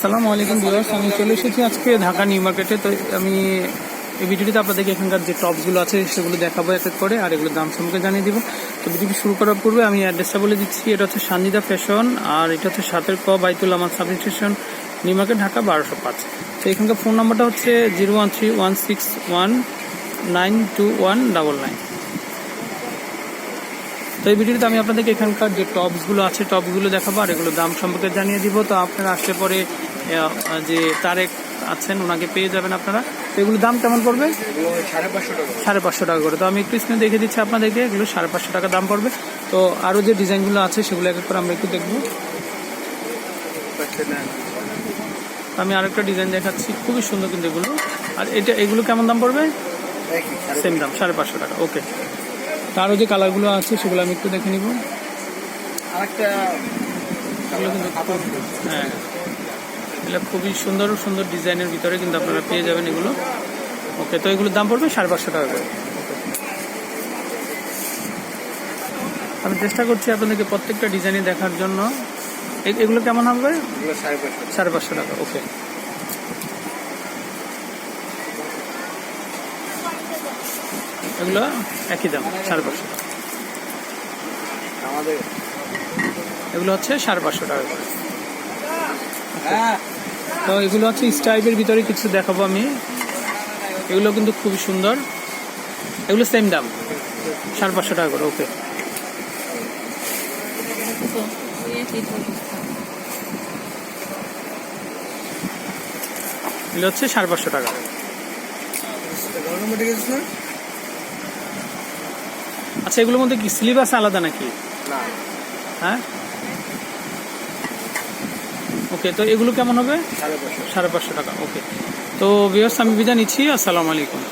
আসসালামু আলাইকুম ভিউয়ার্স, আমি চলে এসেছি আজকে ঢাকা নিউ মার্কেটে। তো আমি এই ভিডিওটিতে আপনাদেরকে এখানকার যে টপসগুলো আছে সেগুলো দেখাবো এক এক করে, আর এগুলোর দাম সম্পর্কে জানিয়ে দিব। তো ভিডিওটি শুরু করার পূর্বে আমি অ্যাড্রেসটা বলে দিচ্ছি, এটা হচ্ছে সান্দিদা ফ্যাশন, আর এটা হচ্ছে সাতের ক বাইতুল আমার sub station new market, Dhaka বারোশো পাঁচ। তো এখানকার ফোন নাম্বারটা হচ্ছে zero one three one six one nine two one double nine. তো এই ভিডিওতে আমি আপনাদেরকে এখানকার যে টপসগুলো আছে টপসগুলো দেখাবো আর এগুলো দাম সম্পর্কে জানিয়ে দিব। তো আপনারা আসলে পরে যে তারেক আছেন ওনাকে পেয়ে যাবেন আপনারা। তো এগুলোর দাম কেমন পড়বে? সাড়ে পাঁচশো টাকা করে। তো আমি একটু স্ক্রিনে দেখে দিচ্ছি আপনাদেরকে এগুলো সাড়ে পাঁচশো টাকা দাম পড়বে। তো আরও যে ডিজাইনগুলো আছে সেগুলো এক করে আমরা একটু দেখব। আমি আরেকটা ডিজাইন দেখাচ্ছি খুবই সুন্দর কিন্তু এগুলো। আর এটা এগুলো কেমন দাম পড়বে? সেম দাম সাড়ে পাঁচশো টাকা ওকে তারও যে কালারগুলো আছে সেগুলো আমি একটু দেখে নিব। হ্যাঁ। এগুলো খুবই সুন্দর সুন্দর ডিজাইনের ভিতরে কিন্তু আপনারা পেয়ে যাবেন এগুলো। ওকে তো এগুলোর দাম পড়বে সাড়ে পাঁচশো টাকা করে। আমি চেষ্টা করছি আপনাদেরকে প্রত্যেকটা ডিজাইনে দেখার জন্য। এগুলো কেমন হবে? সাড়ে পাঁচশো টাকা ওকে। এগুলো একই দাম সাড়ে পাঁচশো আমাদের এগুলো হচ্ছে সাড়ে পাঁচশো টাকা করে। হ্যাঁ। তো এগুলো হচ্ছে স্টাইপের ভিতরে কিছু দেখাবো আমি। এগুলো কিন্তু খুবই সুন্দর। এগুলো সেম দাম সাড়ে পাঁচশো টাকা করে ওকে এগুলো হচ্ছে সাড়ে পাঁচশো টাকা। আচ্ছা এগুলোর মধ্যে কি সিলেবাস আলাদা নাকি? হ্যাঁ? ওকে তো এগুলো কেমন হবে? সাড়ে পাঁচশো। সাড়ে পাঁচশো টাকা ওকে তো বিয়স আমি বিদায় নিচ্ছি আসসালামু আলাইকুম।